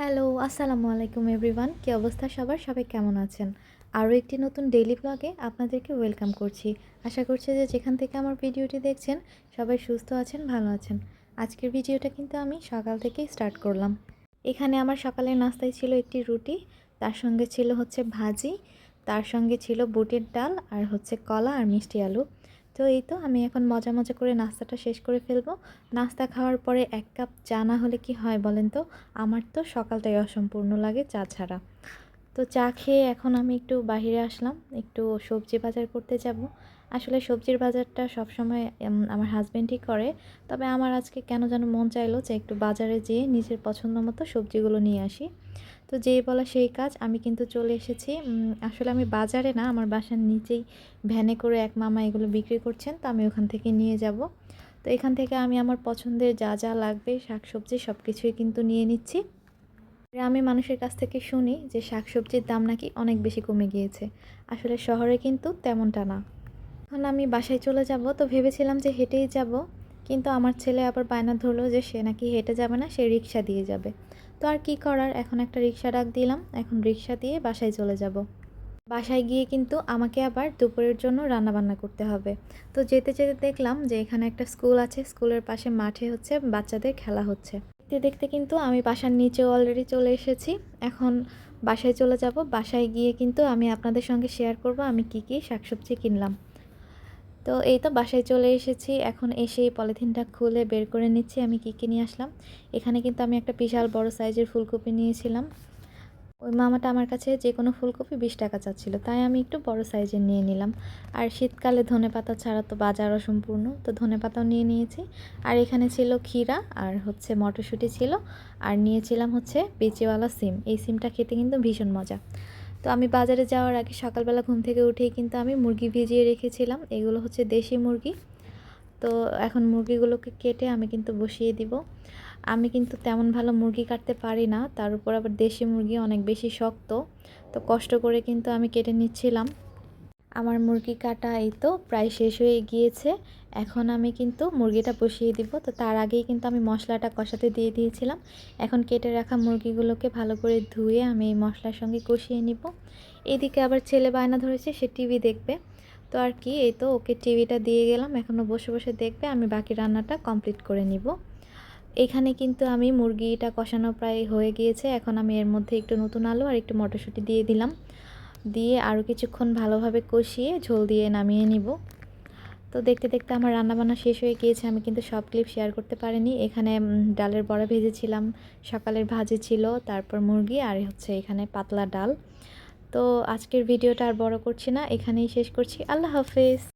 Hello, আসসালামু আলাইকুম everyone. কী অবস্থা সবার? সবাই কেমন আছেন? আরও একটি নতুন ডেইলি ব্লগে আপনাদেরকে ওয়েলকাম করছি। আশা করছি যে যেখান থেকে আমার ভিডিওটি দেখছেন, সবাই সুস্থ আছেন, ভালো আছেন। আজকের ভিডিওটা কিন্তু আমি সকাল থেকেই স্টার্ট করলাম। এখানে আমার সকালের নাস্তায় ছিল একটি রুটি, তার সঙ্গে ছিল হচ্ছে ভাজি, তার সঙ্গে ছিল বুটের ডাল আর হচ্ছে কলা আর মিষ্টি আলু। তো এই তো, আমি এখন মজা মজা করে নাস্তাটা শেষ করে ফেলব। নাস্তা খাওয়ার পরে এক কাপ চা না হলে কি হয় বলেন তো? আমার তো সকালটাই অসম্পূর্ণ লাগে চা ছাড়া। তো চা খেয়ে এখন আমি একটু বাহিরে আসলাম, একটু সবজি বাজার করতে যাব। আসলে সবজির বাজারটা সবসময় আমার হাজব্যান্ডই করে, তবে আমার আজকে কেন যেন মন চাইলো যে একটু বাজারে যেয়ে নিজের পছন্দ মতো সবজিগুলো নিয়ে আসি। তো যেই বলা সেই কাজ, আমি কিন্তু চলে এসেছি। আসলে আমি বাজারে না, আমার বাসার নিচেই ভ্যানে করে এক মামা এগুলো বিক্রি করছেন, তো আমি ওখান থেকে নিয়ে যাব। তো এখান থেকে আমি আমার পছন্দের যা যা লাগবে, শাকসবজি সব কিছুই কিন্তু নিয়ে নিচ্ছি। গ্রামে মানুষের কাছ থেকে শুনি যে শাকসবজির দাম নাকি অনেক বেশি কমে গিয়েছে। আসলে শহরে কিন্তু তেমনটা না। এখন আমি বাসায় চলে যাব, তো ভেবেছিলাম যে হেঁটেই যাব। কিন্তু আমার ছেলে আবার বায়না ধরলো যে সে নাকি হেঁটে যাবে না, সে রিক্সা দিয়ে যাবে। তো আর কি করার? এখন একটা রিক্সা ডাক দিলাম, এখন রিক্সা দিয়ে বাসায় চলে যাব। বাসায় গিয়ে কিন্তু আমাকে আবার দুপুরের জন্য রান্নাবান্না করতে হবে। তো যেতে যেতে দেখলাম যে এখানে একটা স্কুল আছে, স্কুলের পাশে মাঠে হচ্ছে বাচ্চাদের খেলা হচ্ছে। দেখতে দেখতে কিন্তু আমি বাসার নিচে অলরেডি চলে এসেছি। এখন বাসায় চলে যাব। বাসায় গিয়ে কিন্তু আমি আপনাদের সঙ্গে শেয়ার করব আমি কি কি শাকসবজি কিনলাম। তো এই তো বাসায় চলে এসেছি। এখন এসে এই পলিথিনটা খুলে বের করে নিচ্ছি। আমি কী কী নিয়ে আসলাম? এখানে কিন্তু আমি একটা বিশাল বড় সাইজের ফুলকপি নিয়েছিলাম। ওই মামাটা আমার কাছে যে কোনো ফুলকপি বিশ টাকা চাচ্ছিল, তাই আমি একটু বড় সাইজের নিয়ে নিলাম। আর শীতকালে ধনে পাতা ছাড়া তো বাজার অসম্পূর্ণ তো ধনে পাতাও নিয়ে নিয়েছি। আর এখানে ছিল ক্ষীরা আর হচ্ছে মটরশুঁটি ছিল। আর নিয়েছিলাম হচ্ছে বিচিওয়ালা সিম। এই সিমটা খেতে কিন্তু ভীষণ মজা। তো আমি বাজারে যাওয়ার আগে সকালবেলা ঘুম থেকে উঠেই কিন্তু আমি মুরগি ভিজিয়ে রেখেছিলাম। এগুলো হচ্ছে দেশি মুরগি। তো এখন মুরগিগুলোকে কেটে আমি কিন্তু বসিয়ে দিব। আমি কিন্তু তেমন ভালো মুরগি কাটতে পারি না। তার উপর আবার দেশি মুরগি অনেক বেশি শক্ত। তো কষ্ট করে কিন্তু আমি কেটে নিচ্ছিলাম। আমার মুরগি কাটা এই তো প্রায় শেষ হয়ে গিয়েছে। এখন আমি কিন্তু মুরগিটা বসিয়ে দিব। তো তার আগেই কিন্তু আমি মশলাটা কষাতে দিয়ে দিয়েছিলাম। এখন কেটে রাখা মুরগিগুলোকে ভালো করে ধুয়ে আমি এই মশলার সঙ্গে কষিয়ে নিব। এদিকে আবার ছেলে বায়না ধরেছে, সে টিভি দেখবে। তো আর কি, এই তো ওকে টিভিটা দিয়ে গেলাম। এখনও বসে বসে দেখবে। আমি বাকি রান্নাটা কমপ্লিট করে নিব। এখানে কিন্তু আমি মুরগিটা কষানো প্রায় হয়ে গিয়েছে। এখন আমি এর মধ্যে একটু নতুন আলু আর একটু মটরশুঁটি দিয়ে দিলাম। দিয়ে আরও কিছুক্ষণ ভালোভাবে কষিয়ে ঝোল দিয়ে নামিয়ে নিব। তো দেখতে দেখতে আমার রান্নাবান্না শেষ হয়ে গিয়েছে, আমি কিন্তু সব ক্লিপ শেয়ার করতে পারিনি। এখানে ডালের বড়া ভেজেছিলাম, সকালের ভাজি ছিল, তারপর মুরগি আর হচ্ছে এখানে পাতলা ডাল। তো আজকের ভিডিওটা আর বড় করছি না, এখানেই শেষ করছি। আল্লাহ হাফেজ।